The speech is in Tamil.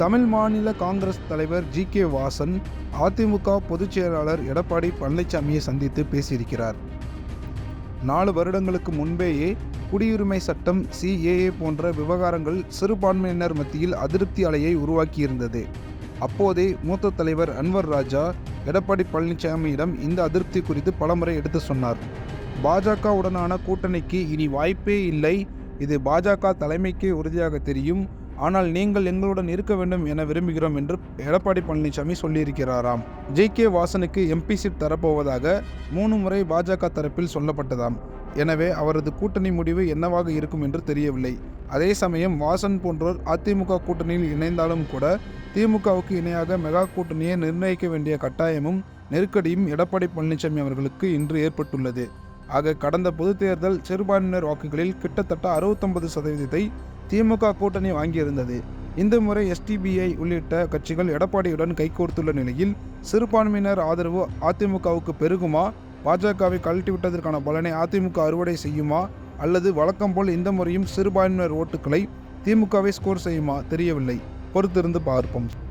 தமிழ் மாநில காங்கிரஸ் தலைவர் ஜி கே வாசன் அதிமுக பொதுச் செயலாளர் எடப்பாடி பழனிசாமியை சந்தித்து பேசியிருக்கிறார். நாலு வருடங்களுக்கு முன்பேயே குடியுரிமை சட்டம் சிஏஏ போன்ற விவகாரங்கள் சிறுபான்மையினர் மத்தியில் அதிருப்தி அலையை உருவாக்கியிருந்தது. அப்போதே மூத்த தலைவர் அன்வர் ராஜா எடப்பாடி பழனிசாமியிடம் இந்த அதிருப்தி குறித்து பலமுறை எடுத்து சொன்னார். பாஜகவுடனான கூட்டணிக்கு இனி வாய்ப்பே இல்லை. இது பாஜக தலைமைக்கே உறுதியாக தெரியும். ஆனால் நீங்கள் எங்களுடன் இருக்க வேண்டும் என விரும்புகிறோம் என்று எடப்பாடி பழனிசாமி சொல்லியிருக்கிறாராம். ஜே கே வாசனுக்கு எம்பி சீட் தரப்போவதாக மூணு முறை பாஜக தரப்பில் சொல்லப்பட்டதாம். எனவே அவரது கூட்டணி முடிவு என்னவாக இருக்கும் என்று தெரியவில்லை. அதே சமயம் வாசன் போன்றோர் அதிமுக கூட்டணியில் இணைந்தாலும் கூட திமுகவுக்கு இணையாக மெகா கூட்டணியை நிர்ணயிக்க வேண்டிய கட்டாயமும் நெருக்கடியும் எடப்பாடி பழனிசாமி அவர்களுக்கு இன்று ஏற்பட்டுள்ளது. ஆக கடந்த பொதுத் தேர்தல் சிறுபான்மையினர் வாக்குகளில் கிட்டத்தட்ட அறுபத்தொன்பது சதவீதத்தை திமுக கூட்டணி வாங்கியிருந்தது. இந்த முறை எஸ்டிபிஐ உள்ளிட்ட கட்சிகள் எடப்பாடியுடன் கைகோர்த்துள்ள நிலையில் சிறுபான்மையினர் ஆதரவு அதிமுகவுக்கு பெருகுமா? பாஜகவை கழட்டிவிட்டதற்கான பலனை அதிமுக அறுவடை செய்யுமா? அல்லது வழக்கம் போல் இந்த முறையும் சிறுபான்மையினர் ஓட்டுகளை திமுகவை ஸ்கோர் செய்யுமா? தெரியவில்லை. பொறுத்திருந்து பார்ப்போம்.